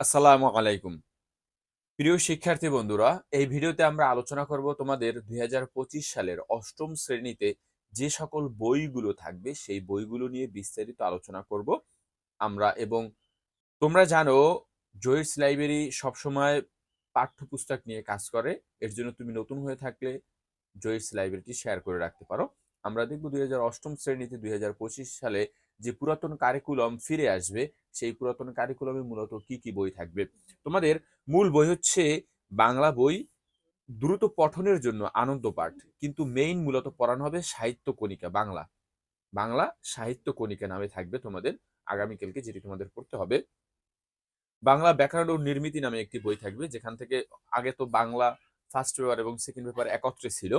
আসসালামু আলাইকুম। প্রিয় শিক্ষার্থী বন্ধুরা, এই ভিডিওতে আমরা আলোচনা করব তোমাদের দুই হাজার পঁচিশ সালের অষ্টম শ্রেণীতে যে সকল বইগুলো থাকবে, সেই বইগুলো নিয়ে বিস্তারিত আলোচনা করব আমরা। এবং তোমরা জানো জয়েস লাইব্রেরি সবসময় পাঠ্যপুস্তক নিয়ে কাজ করে। এর জন্য তুমি নতুন হয়ে থাকলে জয়েস লাইব্রেরিটি শেয়ার করে রাখতে পারো। আমরা দেখব দুই হাজার অষ্টম শ্রেণীতে দুই হাজার পঁচিশ সালে যে পুরাতন কারিকুলাম ফিরে আসবে, সেই পুরাতন কারিকুলামে মূলত কি কি বই থাকবে? তোমাদের মূল বই হচ্ছে বাংলা বই দ্রুত পঠনের জন্য আনন্দ পাঠ। কিন্তু মেইন মূলত পড়ানো হবে সাহিত্য কণিকা, বাংলা। বাংলা সাহিত্য কণিকা নামে থাকবে তোমাদের আগামীকালকে যেটি তোমাদের পড়তে হবে। বাংলা ব্যাকরণ ও নির্মিতি নামে একটি বই থাকবে, যেখান থেকে আগে তো বাংলা ফার্স্ট পেপার এবং সেকেন্ড পেপার একত্রে ছিল।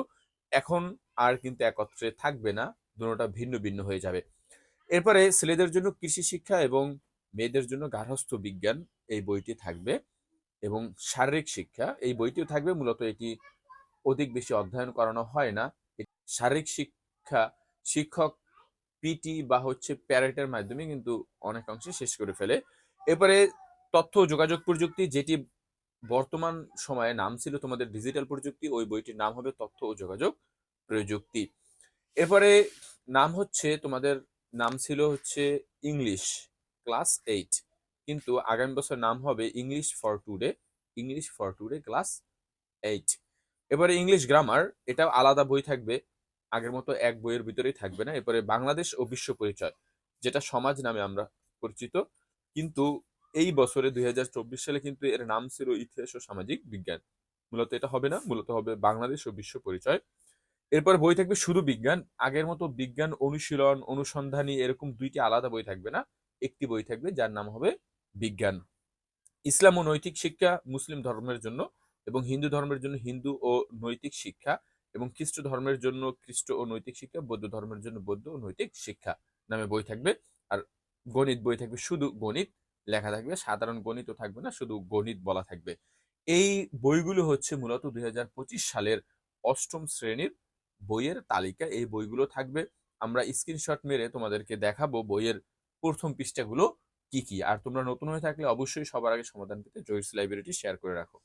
এখন আর কিন্তু একত্রে থাকবে না, দুটোটা ভিন্ন ভিন্ন হয়ে যাবে। এরপরে ছেলেদের জন্য কৃষি শিক্ষা এবং মেয়েদের জন্য গার্হস্থ্য বিজ্ঞান এই বইটি থাকবে এবং শারীরিক শিক্ষা, এই বইটিও থাকবে, মূলত এটি অধিক বেশি অধ্যয়ন করানো হয় না। শারীরিক শিক্ষা, শিক্ষক পিটি বা হচ্ছে প্যারেটের মাধ্যমে কিন্তু অনেকাংশে শেষ করে ফেলে। এরপরে তথ্য যোগাযোগ প্রযুক্তি, যেটি বর্তমান সময়ে নাম ছিল তোমাদের ডিজিটাল প্রযুক্তি, ওই বইটির নাম হবে তথ্য ও যোগাযোগ প্রযুক্তি। এরপরে নাম হচ্ছে তোমাদের নাম ছিল হচ্ছে ইংলিশ ক্লাস এইট কিন্তু আগামী বছর নাম হবে English for today English for today class eight এবারে ইংলিশ গ্রামার এটাও আলাদা বই থাকবে, আগের মতো এক বইয়ের ভিতরেই থাকবে না। এরপরে বাংলাদেশ ও বিশ্ব পরিচয়, যেটা সমাজ নামে আমরা পরিচিত। কিন্তু এই বছরে দুই হাজার চব্বিশ সালে কিন্তু এর নাম ছিল ইতিহাস ও সামাজিক বিজ্ঞান। মূলত এটা হবে না, মূলত হবে বাংলাদেশ ও বিশ্ব পরিচয়। এরপর বই থাকবে শুধু বিজ্ঞান। আগের মতো বিজ্ঞান অনুশীলন, অনুসন্ধানী এরকম দুইটি আলাদা বই থাকবে না। একটি বই থাকবে যার নাম হবে বিজ্ঞান। ইসলাম ও নৈতিক শিক্ষা মুসলিম ধর্মের জন্য এবং হিন্দু ধর্মের জন্য হিন্দু ও নৈতিক শিক্ষা এবং খ্রিস্ট ধর্মের জন্য খ্রিস্ট ও নৈতিক শিক্ষা, বৌদ্ধ ধর্মের জন্য বৌদ্ধ ও নৈতিক শিক্ষা নামে বই থাকবে। আর গণিত বই থাকবে শুধু গণিত। লেখা থাকবে, সাধারণ গণিতও থাকবে না, শুধু গণিত বলা থাকবে। এই বইগুলো হচ্ছে মূলত দুই হাজার পঁচিশ সালের অষ্টম শ্রেণির বইয়ের তালিকা, এই বইগুলো থাকবে। আমরা স্ক্রিনশট মেরে তোমাদেরকে দেখাবো বইয়ের প্রথম পৃষ্ঠাগুলো কি কি। আর তোমরা নতুন হয়ে থাকলে অবশ্যই সবার আগে সমাধান পেতে জয়স লাইব্রেরিটি শেয়ার করে রাখো।